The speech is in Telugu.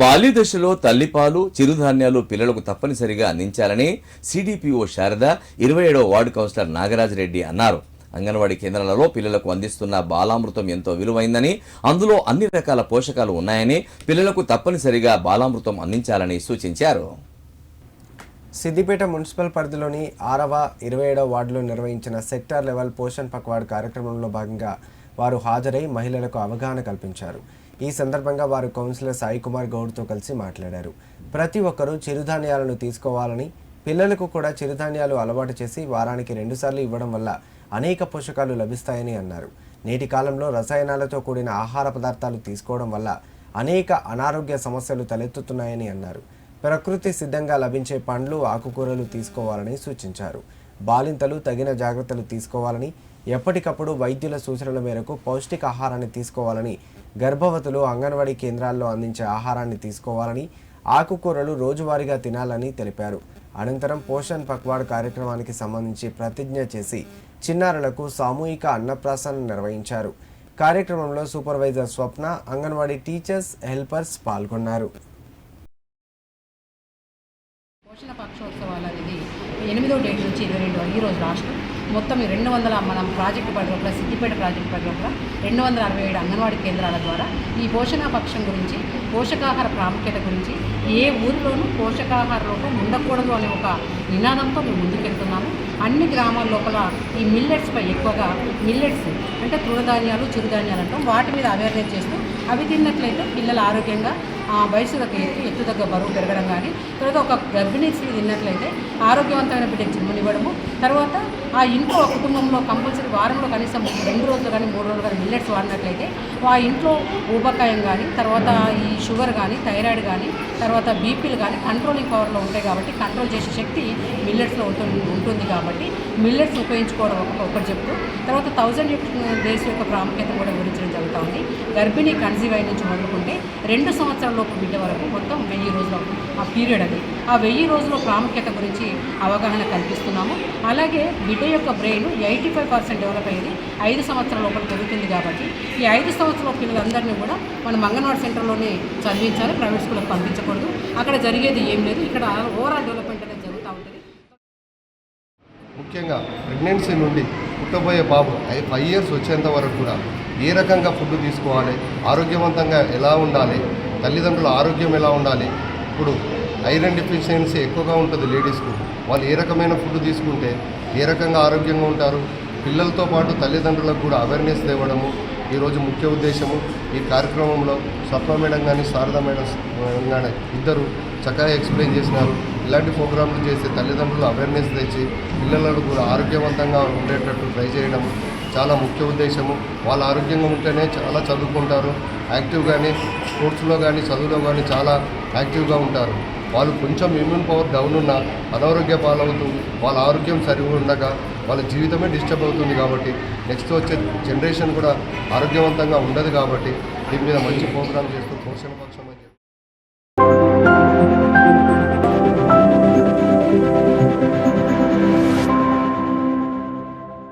బాల్య దశలో తల్లిపాలు చిరుధాన్యాలు పిల్లలకు తప్పనిసరిగా అందించాలని సిడిపిఓ శారద ఇరవై ఏడవ వార్డు కౌన్సిలర్ నాగరాజరెడ్డి అన్నారు. అంగన్వాడీ కేంద్రాలలో పిల్లలకు అందిస్తున్న బాలామృతం ఎంతో విలువైందని అందులో అన్ని రకాల పోషకాలు ఉన్నాయని పిల్లలకు తప్పనిసరిగా బాలామృతం అందించాలని సూచించారు. సిద్దిపేట మున్సిపల్ పరిధిలోని ఆరవ ఇరవై ఏడవ వార్డులో నిర్వహించిన సెక్టార్ లెవెల్ పోషణ్ పక్వాడ్ కార్యక్రమంలో భాగంగా వారు హాజరై మహిళలకు అవగాహన కల్పించారు. ఈ సందర్భంగా వారు కౌన్సిలర్ సాయి కుమార్ గౌడ్తో కలిసి మాట్లాడారు. ప్రతి ఒక్కరూ చిరుధాన్యాలను తీసుకోవాలని పిల్లలకు కూడా చిరుధాన్యాలు అలవాటు చేసి వారానికి రెండుసార్లు ఇవ్వడం వల్ల అనేక పోషకాలు లభిస్తాయని అన్నారు. నేటి కాలంలో రసాయనాలతో కూడిన ఆహార పదార్థాలు తీసుకోవడం వల్ల అనేక అనారోగ్య సమస్యలు తలెత్తుతున్నాయని అన్నారు. ప్రకృతి సిద్ధంగా లభించే పండ్లు ఆకుకూరలు తీసుకోవాలని సూచించారు. బాలింతలు తగిన జాగ్రత్తలు తీసుకోవాలని ఎప్పటికప్పుడు వైద్యుల సూచనల మేరకు పౌష్టికాహారాన్ని తీసుకోవాలని గర్భవతులు అంగన్వాడీ కేంద్రాల్లో అందించే ఆహారాన్ని తీసుకోవాలని ఆకుకూరలు రోజువారీగా తినాలని తెలిపారు. అనంతరం పోషణ్ పక్వాడ్ కార్యక్రమానికి సంబంధించి ప్రతిజ్ఞ చేసి చిన్నారులకు సామూహిక అన్నప్రాసన నిర్వహించారు. కార్యక్రమంలో supervisor Swapna anganwadi teachers helpers పాల్గొన్నారు. పోషణ పక్షోత్సవాలు అనేది ఎనిమిదో డేట్ నుంచి ఇరవై రెండు ఈ రోజు లాస్ట్ మొత్తం రెండు వందల మనం ప్రాజెక్టు పరిధిలో సిద్దిపేట ప్రాజెక్టు పరిధిలో రెండు వందల అరవై ఏడు అంగన్వాడీ కేంద్రాల ద్వారా ఈ పోషణ పక్షం గురించి పోషకాహార ప్రాముఖ్యత గురించి ఏ ఊరిలోనూ పోషకాహార లోపం ఉండకూడదు అనే ఒక నినాదంతో మేము ముందుకెళ్తున్నాము. అన్ని గ్రామాల లోపల ఈ మిల్లెట్స్పై ఎక్కువగా మిల్లెట్స్ అంటే తృణధాన్యాలు చిరుధాన్యాలు అంటాం. వాటి మీద అవేర్నెస్ చేస్తూ అవి తిన్నట్లయితే పిల్లలు ఆరోగ్యంగా ఆ దగ్గర ఎత్తు ఎత్తు తగ్గ బరువు పెరగడం కానీ తర్వాత ఒక గర్భిణీ స్త్రీ తిన్నట్లయితే ఆరోగ్యవంతమైన బిడ్డకు జన్మనివ్వడము తర్వాత ఆ ఇంట్లో కుటుంబంలో కంపల్సరీ వారంలో కనీసం రెండు రోజులు కానీ మూడు రోజులు కానీ మిల్లెట్స్ వాడినట్లయితే ఆ ఇంట్లో ఊబకాయం కానీ తర్వాత ఈ షుగర్ కానీ థైరాయిడ్ కానీ తర్వాత బీపీలు కానీ కంట్రోలింగ్ పవర్లో ఉంటాయి కాబట్టి కంట్రోల్ చేసే శక్తి మిల్లెట్స్లో ఉంటుంది ఉంటుంది కాబట్టి మిల్లెట్స్ ఉపయోగించుకోవడం ఒక ఒకటి చెప్తూ తర్వాత థౌజండ్ డేస్ యొక్క ప్రాముఖ్యత కూడా వివరించడం జరుగుతూ ఉంది గర్భిణీ కన్సీవ్ అయిన నుంచి మొదలుకుంటే రెండు సంవత్సరాల లోపు బిడ్డ వరకు మొత్తం వెయ్యి రోజుల ఆ పీరియడ్ అది. ఆ వెయ్యి రోజుల ప్రాముఖ్యత గురించి అవగాహన కల్పిస్తున్నాము. అలాగే బిడ్డ యొక్క brain eighty five percent develop అయ్యేది ఐదు సంవత్సరాల లోపల పెరుగుతుంది కాబట్టి ఈ ఐదు సంవత్సరాల పిల్లలందరినీ కూడా మనం అంగన్వాడీ సెంటర్లోనే చదివించాలి ప్రైవేట్ స్కూల్కి పంపించకూడదు. అక్కడ జరిగేది ఏం లేదు. ఇక్కడ ఓవరాల్ డెవలప్మెంట్ అనేది జరుగుతూ ఉంటుంది. ముఖ్యంగా ప్రెగ్నెన్సీ నుండి పుట్టబోయే బాబు ఫైవ్ ఇయర్స్ వచ్చేంత వరకు కూడా ఏ రకంగా ఫుడ్ తీసుకోవాలి ఆరోగ్యవంతంగా ఎలా ఉండాలి తల్లిదండ్రుల ఆరోగ్యం ఎలా ఉండాలి ఇప్పుడు ఐరన్ డిఫిషియన్సీ ఎక్కువగా ఉంటుంది లేడీస్కు. వాళ్ళు ఏ రకమైన ఫుడ్ తీసుకుంటే ఏ రకంగా ఆరోగ్యంగా ఉంటారు పిల్లలతో పాటు తల్లిదండ్రులకు కూడా అవేర్నెస్ తేవడము ఈరోజు ముఖ్య ఉద్దేశము. ఈ కార్యక్రమంలో స్వప్న మేడం కానీ శారదా మేడం కానీ ఇద్దరు చక్కగా ఎక్స్ప్లెయిన్ చేసినారు. ఇలాంటి ప్రోగ్రాంలు చేసి తల్లిదండ్రులు అవేర్నెస్ తెచ్చి పిల్లలను కూడా ఆరోగ్యవంతంగా ఉండేటట్టు ట్రై చేయడం చాలా ముఖ్య ఉద్దేశము. వాళ్ళు ఆరోగ్యంగా ఉంటేనే చాలా చదువుకుంటారు. యాక్టివ్ కానీ స్పోర్ట్స్లో కానీ చదువులో కానీ చాలా యాక్టివ్గా ఉంటారు. వాళ్ళు కొంచెం ఇమ్యూన్ పవర్ డౌన్ ఉన్నా అనారోగ్య పాలవుతూ వాళ్ళ ఆరోగ్యం సరిగా ఉండగా వాళ్ళ జీవితమే డిస్టర్బ్ అవుతుంది కాబట్టి నెక్స్ట్ వచ్చే జనరేషన్ కూడా ఆరోగ్యవంతంగా ఉండదు కాబట్టి దీని మీద మంచి ప్రోగ్రామ్ చేస్తూ పోషణ పక్షం